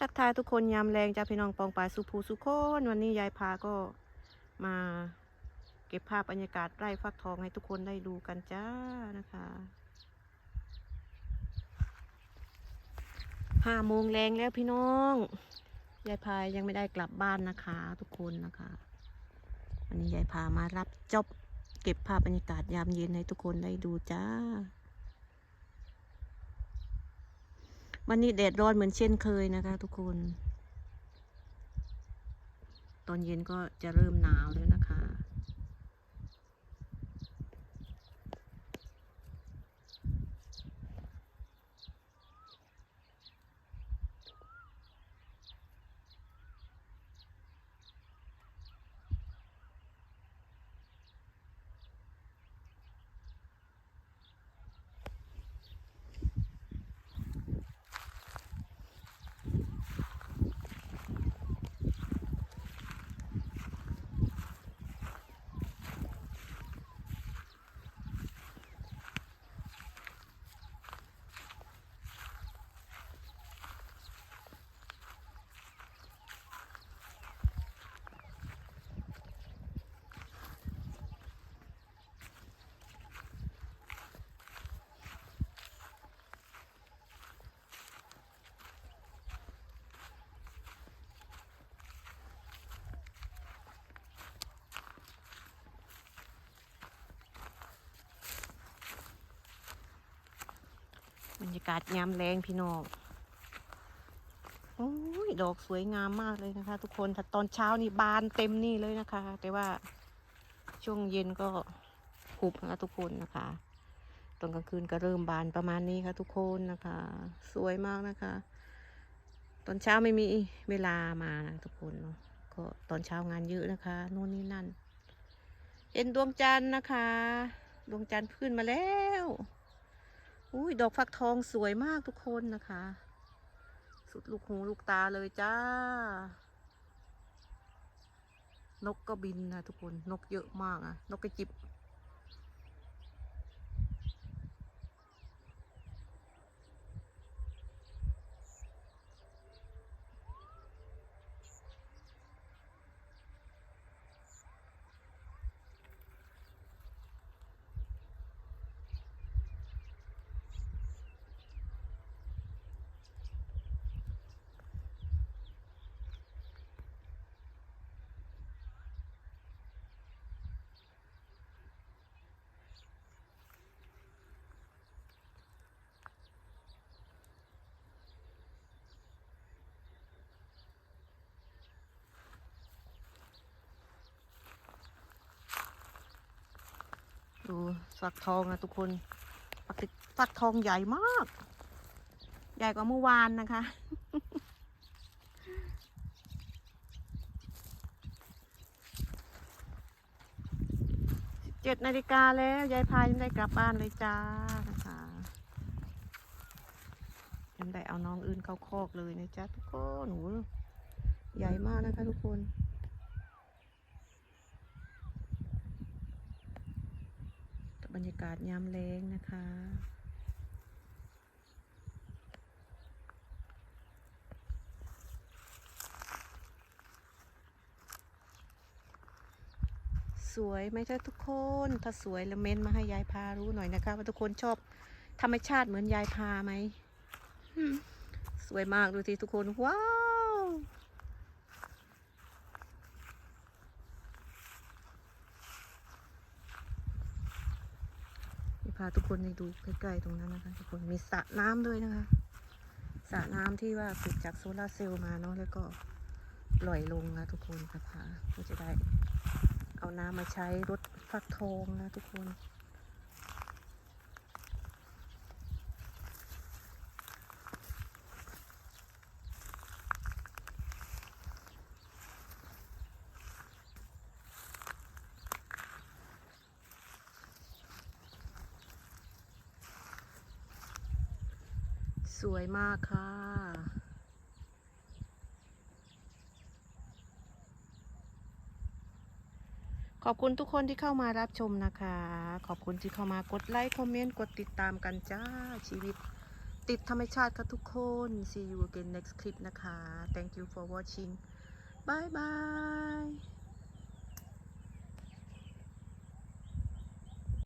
ทักทายทุกคนยามแรงจ้าพี่น้องปองปายสุภูสุโคนวันนี้ยายพาก็มาเก็บภาพบรรยากาศไร่ฟักทองให้ทุกคนได้ดูกันจ้านะคะห้าโมงแรงแล้วพี่น้องยายพายังไม่ได้กลับบ้านนะคะ ทุกคนนะคะ วันนี้ยายพามารับจบเก็บภาพบรรยากาศยามเย็นให้ทุกคนได้ดูจ้า วันนี้แดดร้อนเหมือนเช่นเคยนะคะ ทุกคน ตอนเย็นก็จะเริ่มหนาวแล้วนะคะ บรรยากาศยามแรงพี่น้องโอ้ยดอกสวยงามมากเลยนะคะ ทุกคนถ้าตอนเช้านี่บานเต็มนี่เลยนะคะ แต่ว่าช่วงเย็นก็หุบนะคะทุกคนนะคะตอนกลางคืนก็เริ่มบานประมาณนี้ค่ะทุกคนนะคะ สวยมากนะคะ ตอนเช้าไม่มีเวลามานะทุกคนเนาะก็ตอนเช้างานเยอะนะคะนู่นนี่นั่น เห็นดวงจันทร์นะคะ ดวงจันทร์ขึ้นมาแล้ว อุ้ยดอกฟักทองสวยมากทุกคนนะคะ สุดลูกหูลูกตาเลยจ้า นกก็บินนะทุกคนนกเยอะมากอะนกกระจิบ ดูฟักทองนะทุกคน ฟักติฟักทองใหญ่มาก ใหญ่กว่าเมื่อวานนะคะ เจ็ดนาฬิกาแล้ว ยายพายังได้กลับบ้านเลยจ้านะคะยังได้เอาน้องอื่นเข้าคอกเลยนะจ๊ะทุกคนหใหญ่มากนะคะทุกคน รรยากาศยามแรงนะคะ สวยไหมคะทุกคน ถ้าสวยแล้วเม้นมาให้ยายพารู้หน่อยนะคะ ว่าทุกคนชอบธรรมชาติเหมือนยายพาไหมอืมสวยมากดูสิทุกคน ว้าว นี่พาทุกคนไปดูใกล้ๆตรงนั้นนะคะทุกคนมีสระน้ำด้วยนะคะสระน้ำที่ว่าผลิตจากโซลาร์เซลล์มาเนาะแล้วก็ปล่อยลงนะทุกคนค่ะพาเพื่อจะได้ เอาน้ำมาใช้รถฟักทองนะทุกคน สวยมากค่ะ ขอบคุณทุกคนที่เข้ามารับชมนะคะ ขอบคุณที่เข้ามากดไลค์คอมเมนต์กดติดตามกันจ้าชีวิต ติดธรรมชาติค่ะทุกคน see you again next clip นะคะ thank you for watching bye bye